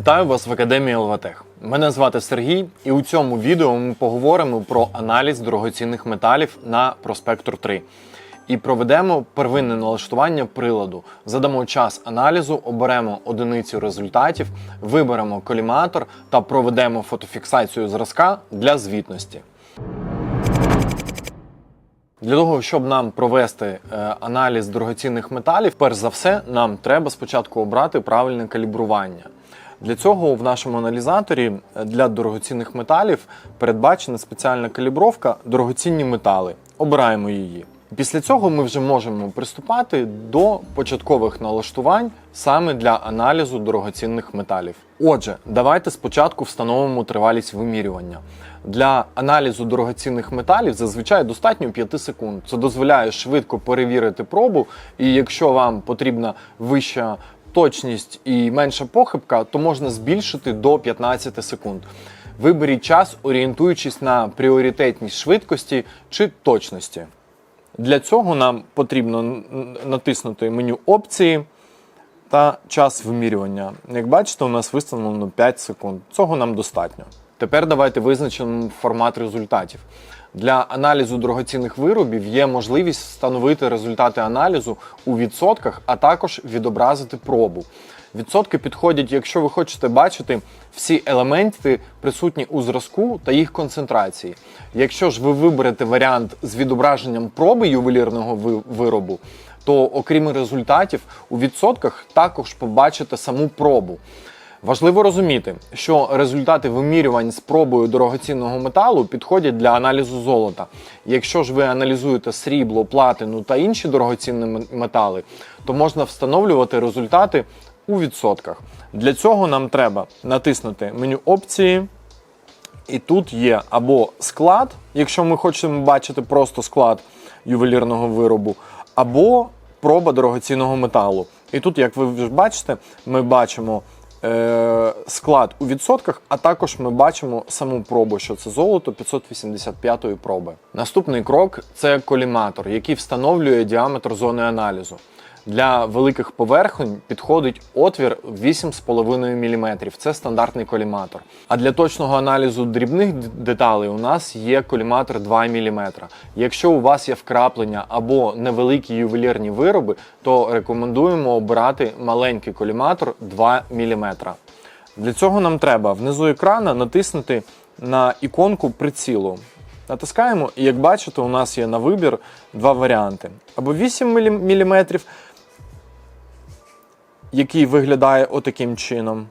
Вітаю вас в Академії Елватех. Мене звати Сергій, і у цьому відео ми поговоримо про аналіз дорогоцінних металів на Проспектор 3 і проведемо первинне налаштування приладу. Задамо час аналізу, оберемо одиницю результатів, виберемо коліматор та проведемо фотофіксацію зразка для звітності. Для того, щоб нам провести е, аналіз дорогоцінних металів, перш за все, нам треба спочатку обрати правильне калібрування. Для цього в нашому аналізаторі е, для дорогоцінних металів передбачена спеціальна калібровка дорогоцінні метали. Обираємо її. Після цього ми вже можемо приступати до початкових налаштувань саме для аналізу дорогоцінних металів. Отже, давайте спочатку встановимо тривалість вимірювання. Для аналізу дорогоцінних металів зазвичай достатньо 5 секунд. Це дозволяє швидко перевірити пробу, і якщо вам потрібна вища точність і менша похибка, то можна збільшити до 15 секунд. Виберіть час, орієнтуючись на пріоритетність швидкості чи точності. Для цього нам потрібно натиснути меню опції та час вимірювання. Як бачите, у нас виставлено 5 секунд. Цього нам достатньо. Тепер давайте визначимо формат результатів. Для аналізу дорогоцінних виробів є можливість встановити результати аналізу у відсотках, а також відобразити пробу. Відсотки підходять, якщо ви хочете бачити всі елементи, присутні у зразку та їх концентрації. Якщо ж ви виберете варіант з відображенням проби ювелірного виробу, то окрім результатів, у відсотках також побачите саму пробу. Важливо розуміти, що результати вимірювань з пробою дорогоцінного металу підходять для аналізу золота. Якщо ж ви аналізуєте срібло, платину та інші дорогоцінні метали, то можна встановлювати результати у відсотках. Для цього нам треба натиснути меню опції. І тут є або склад, якщо ми хочемо бачити просто склад ювелірного виробу, або проба дорогоцінного металу. І тут, як ви вже бачите, ми бачимо склад у відсотках, а також ми бачимо саму пробу, що це золото 585 проби. Наступний крок це коліматор, який встановлює діаметр зони аналізу. Для великих поверхонь підходить отвір 8,5 мм. Це стандартний коліматор. А для точного аналізу дрібних деталей у нас є коліматор 2 мм. Якщо у вас є вкраплення або невеликі ювелірні вироби, то рекомендуємо обирати маленький коліматор 2 мм. Для цього нам треба внизу екрана натиснути на іконку прицілу. Натискаємо, і як бачите, у нас є на вибір два варіанти: або 8 мм, який виглядає отаким чином,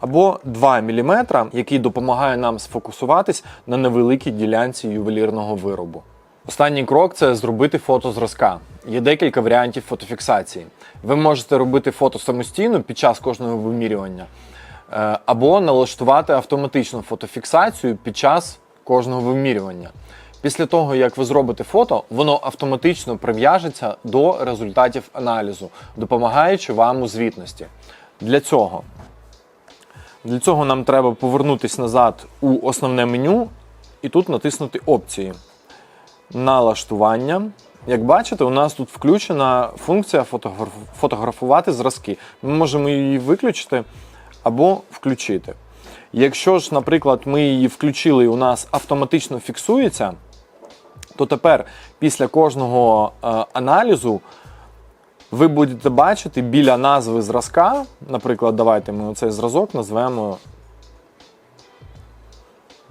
або 2 мм, який допомагає нам сфокусуватись на невеликій ділянці ювелірного виробу. Останній крок це зробити фото зразка. Є декілька варіантів фотофіксації. Ви можете робити фото самостійно під час кожного вимірювання, е, або налаштувати автоматичну фотофіксацію під час кожного вимірювання. Після того, як ви зробите фото, воно автоматично прив'яжеться до результатів аналізу, допомагаючи вам у звітності. Для цього для цього нам треба повернутися назад у основне меню і тут натиснути опції. Налаштування. Як бачите, у нас тут включена функція фотографувати зразки. Ми можемо її виключити або включити. Якщо ж, наприклад, ми її включили і у нас автоматично фіксується, то тепер після кожного е, аналізу ви будете бачити біля назви зразка, наприклад, давайте ми оцей зразок назвемо,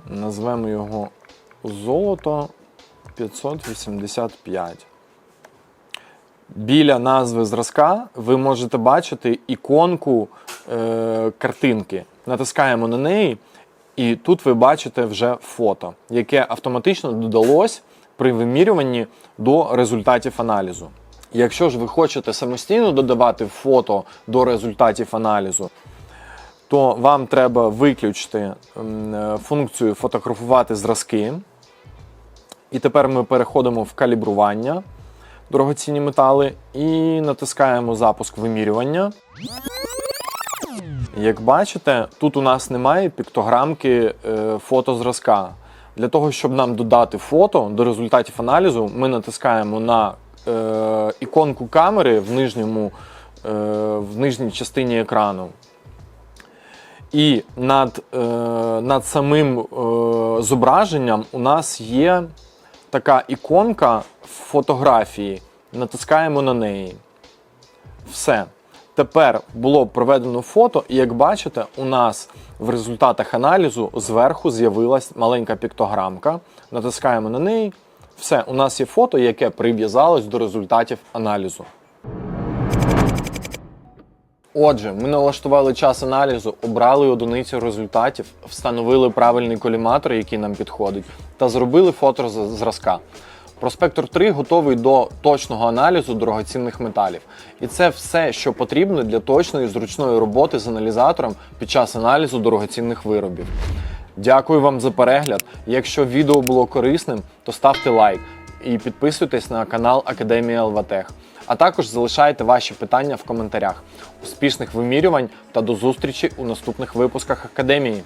назвемо його золото 585. Біля назви зразка ви можете бачити іконку е, картинки. Натискаємо на неї, і тут ви бачите вже фото, яке автоматично додалось при вимірюванні до результатів аналізу. Якщо ж ви хочете самостійно додавати фото до результатів аналізу, то вам треба виключити е, функцію фотографувати зразки. І тепер ми переходимо в калібрування дорогоцінні метали і натискаємо запуск вимірювання. Як бачите, тут у нас немає піктограмки е, фотозразка. Для того, щоб нам додати фото до результатів аналізу, ми натискаємо на е, іконку камери в, нижньому, е, в нижній частині екрану. І над, е, над самим е, зображенням у нас є така іконка фотографії. Натискаємо на неї. Все. Тепер було проведено фото, і як бачите, у нас в результатах аналізу зверху з'явилась маленька піктограмка. Натискаємо на неї. Все, у нас є фото, яке прив'язалось до результатів аналізу. Отже, ми налаштували час аналізу, обрали одиницю результатів, встановили правильний коліматор, який нам підходить, та зробили фото зразка. Проспектор 3 готовий до точного аналізу дорогоцінних металів. І це все, що потрібно для точної зручної роботи з аналізатором під час аналізу дорогоцінних виробів. Дякую вам за перегляд. Якщо відео було корисним, то ставте лайк і підписуйтесь на канал Академія ЛВТех. А також залишайте ваші питання в коментарях. Успішних вимірювань та до зустрічі у наступних випусках Академії.